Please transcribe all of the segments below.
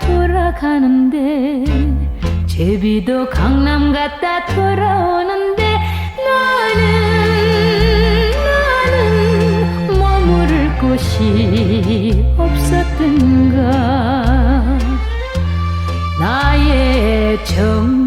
돌아가는데 제비도 강남 갔다 돌아오는데 나는 나는 머무를 곳이 없었던가. 나의 정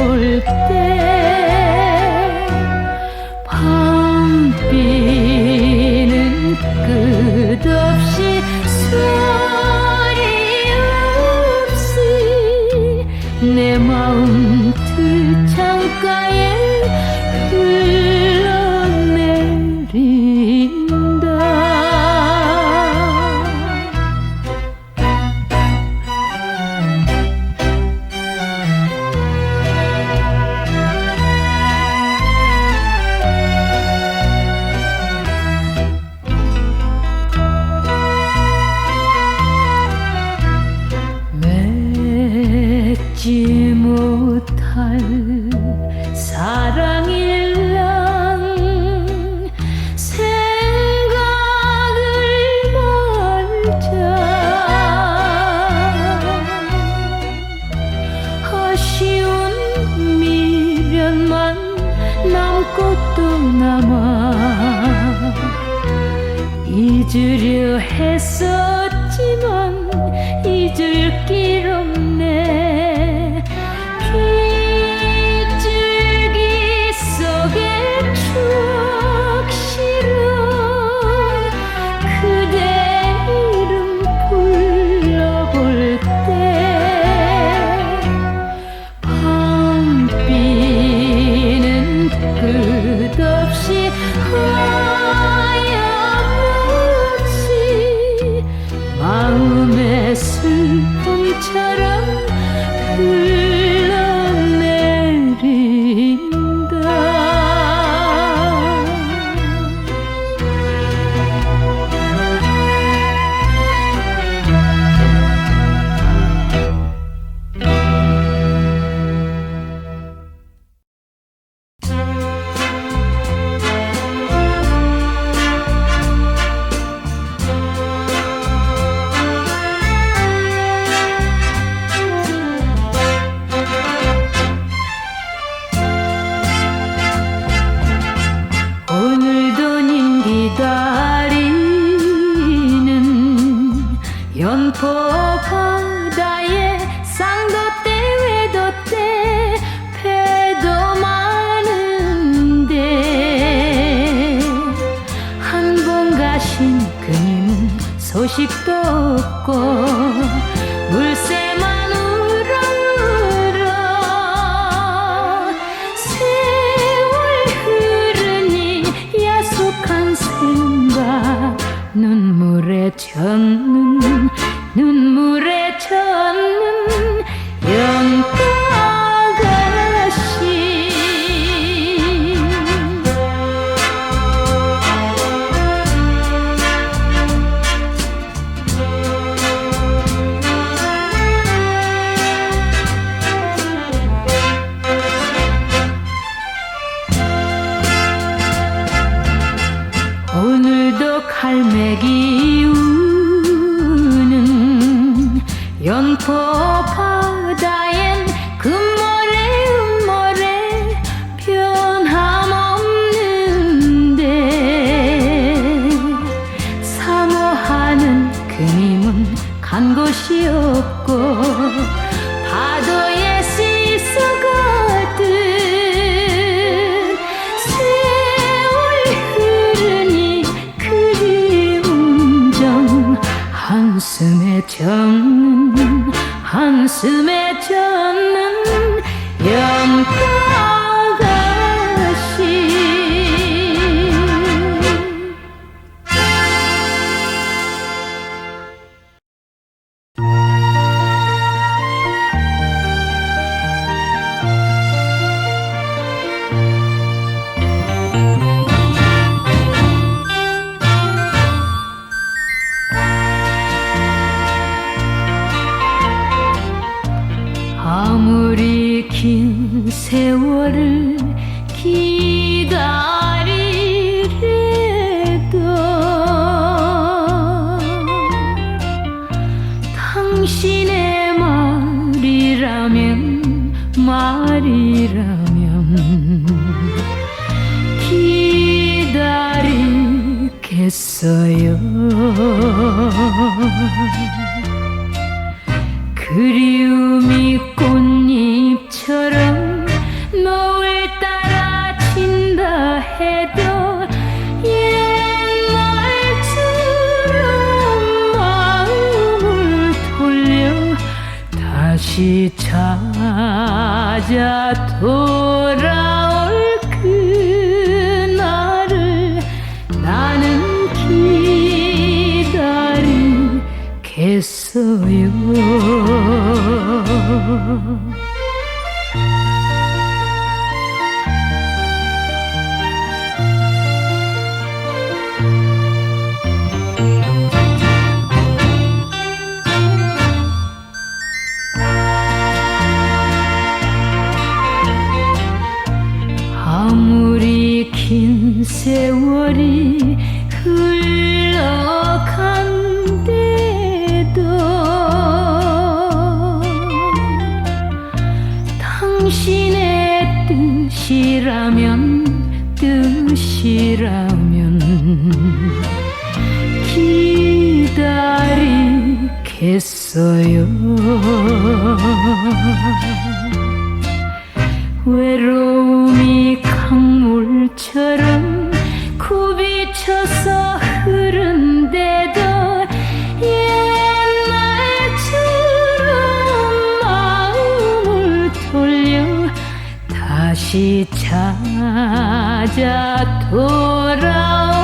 볼 때. 없고 물새만 울어 울어 세월 흐르니 야속한 생각 눈물에 젖는 눈물에 세월을 기다리래도 당신의 말이라면 말이라면 기다리겠어요. 그리움 기다 기다리겠어요. 외로움이 강물처럼 굽이쳐서 흐른데도 옛날처럼 마음을 돌려 다시 찾아 돌아올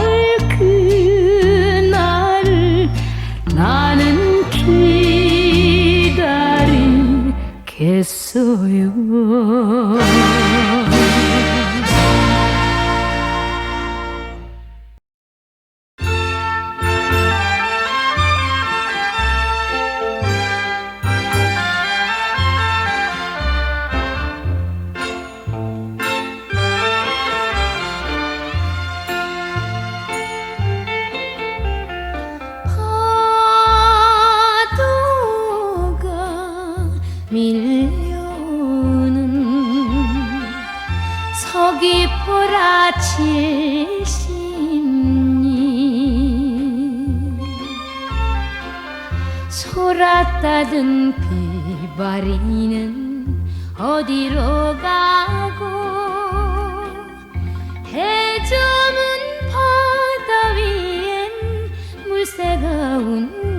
기 서귀포라칠 심리 소라 따든 비바리는 어디로 가고 해저문 바다 위엔 물새가 운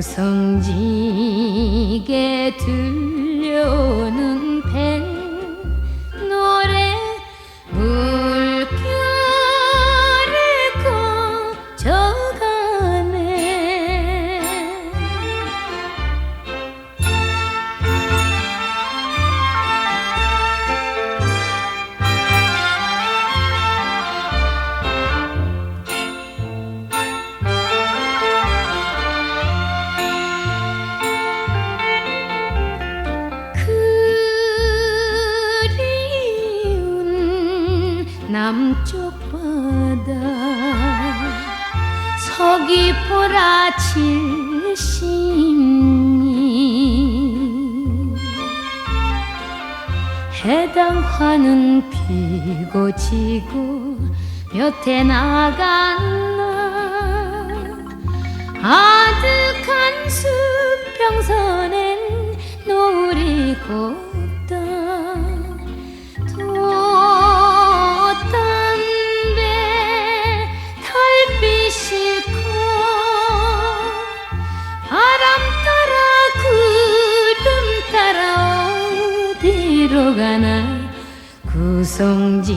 구성지게 들 울고 지고 몇 해 나간 나 아득한 숨 送君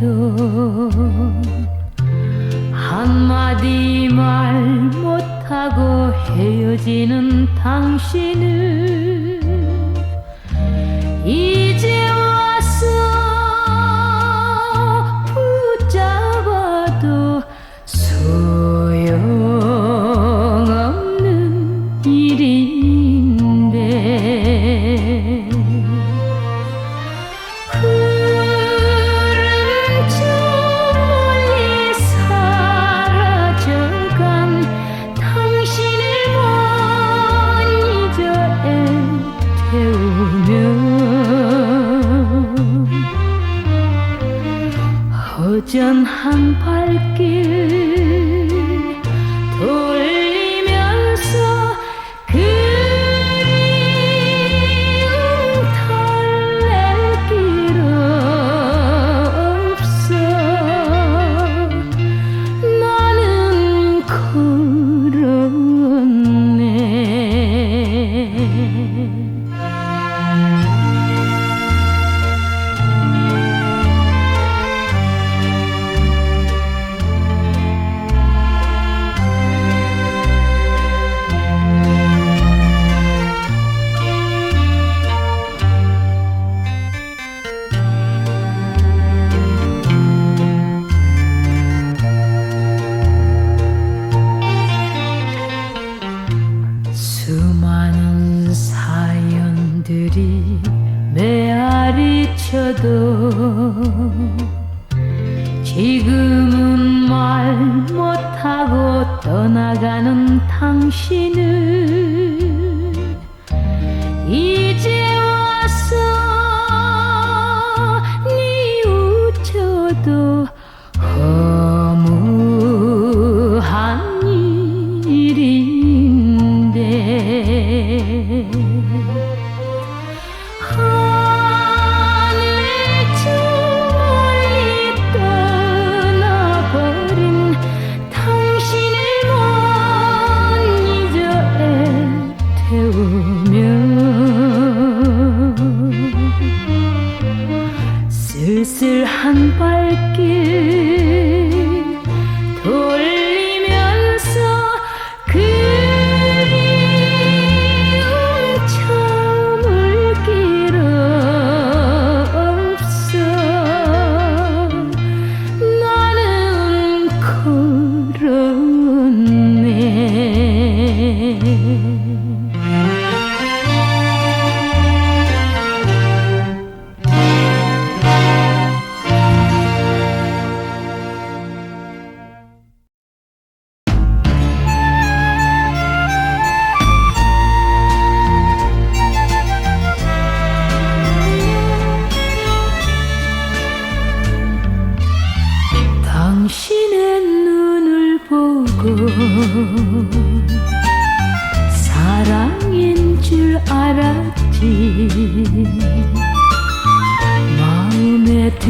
해도 한마디 말 못하고 헤어지는 당신. 전 한 발길 수많은 사연들이 메아리쳐도 지금은 말 못하고 떠나가는 당신을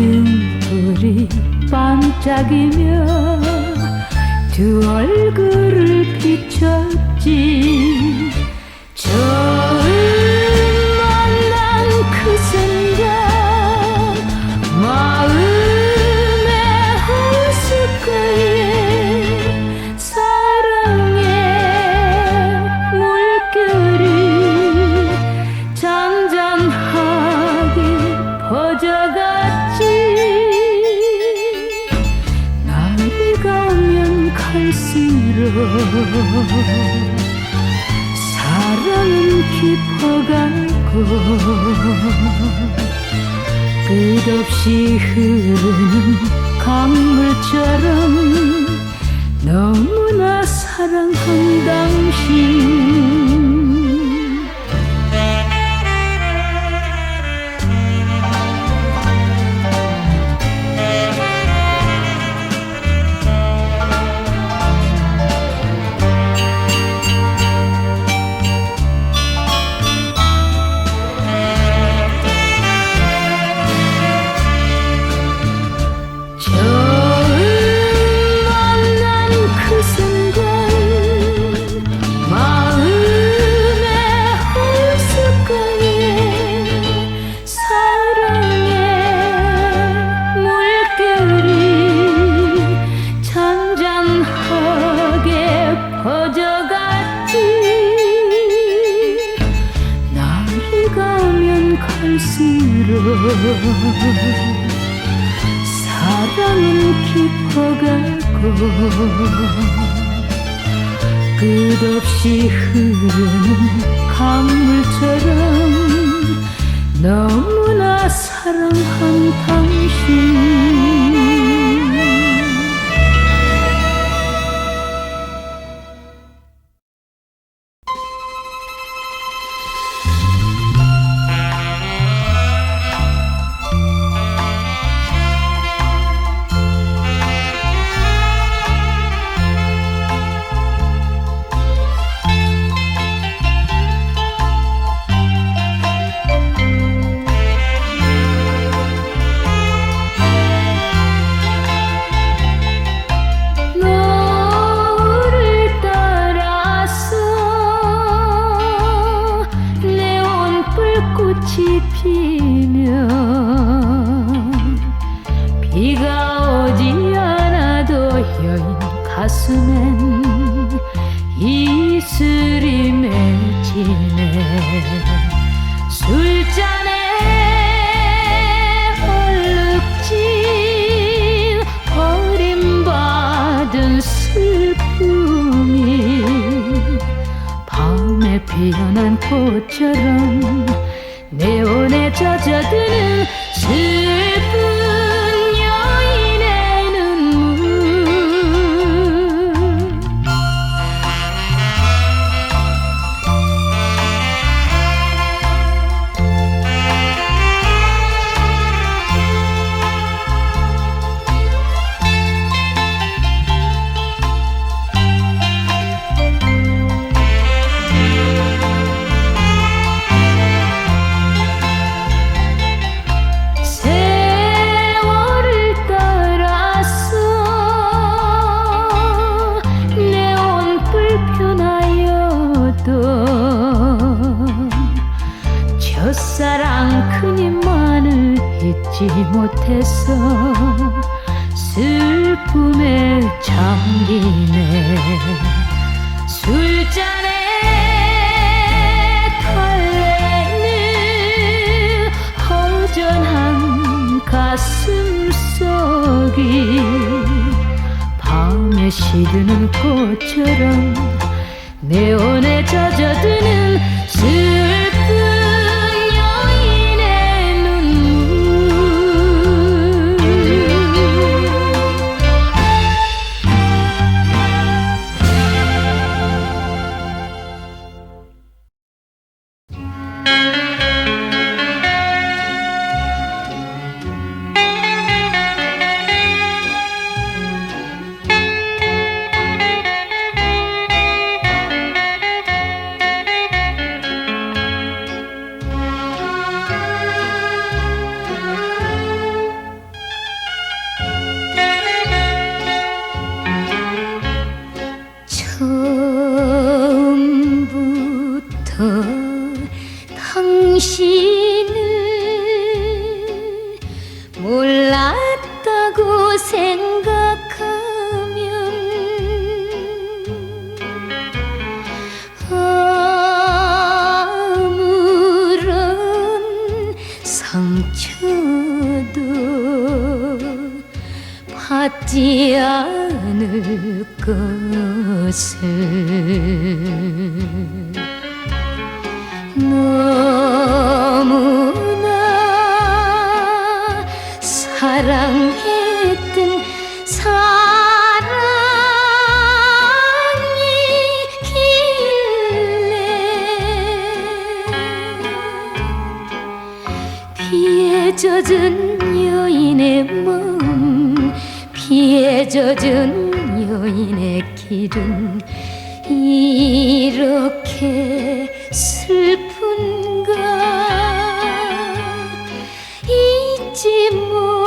마음의 등불이 반짝이며 두 얼굴을 비췄지. 처 사랑은 깊어가고 끝없이 흐르는 강물처럼 너무나 사랑한 당신 끝없이 흐르는 강물처럼 너무나 사랑한 당신 비가 오지 않아도 여인 가슴엔 이슬이 맺히네. 술잔에 얼룩진 버림받은 슬픔이 밤에 피어난 꽃처럼 내온에 젖어드는 받지 않을 것을 너무나 사랑했던 사랑이길래 피에 젖은 여인의 피에 젖은 여인의 길은 이렇게 슬픈가 잊지 못할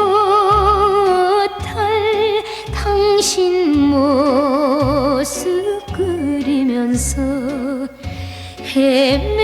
당신 모습 그리면서 헤매입니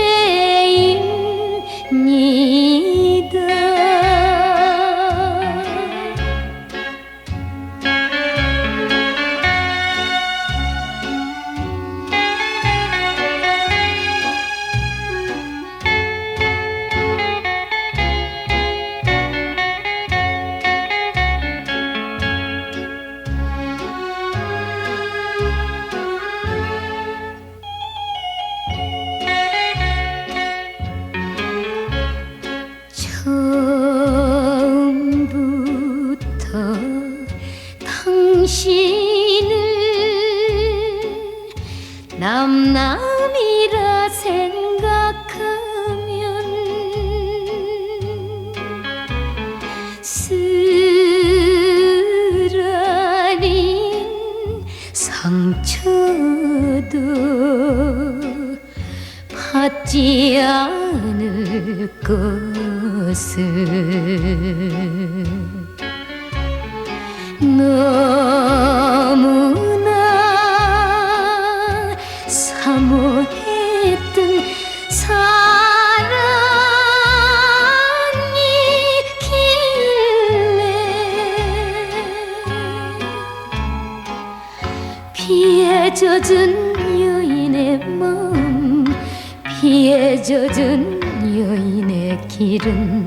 받지 않을 것을. 너무나 사모했던 사랑이길래 피에 젖은 젖은 여인의 길은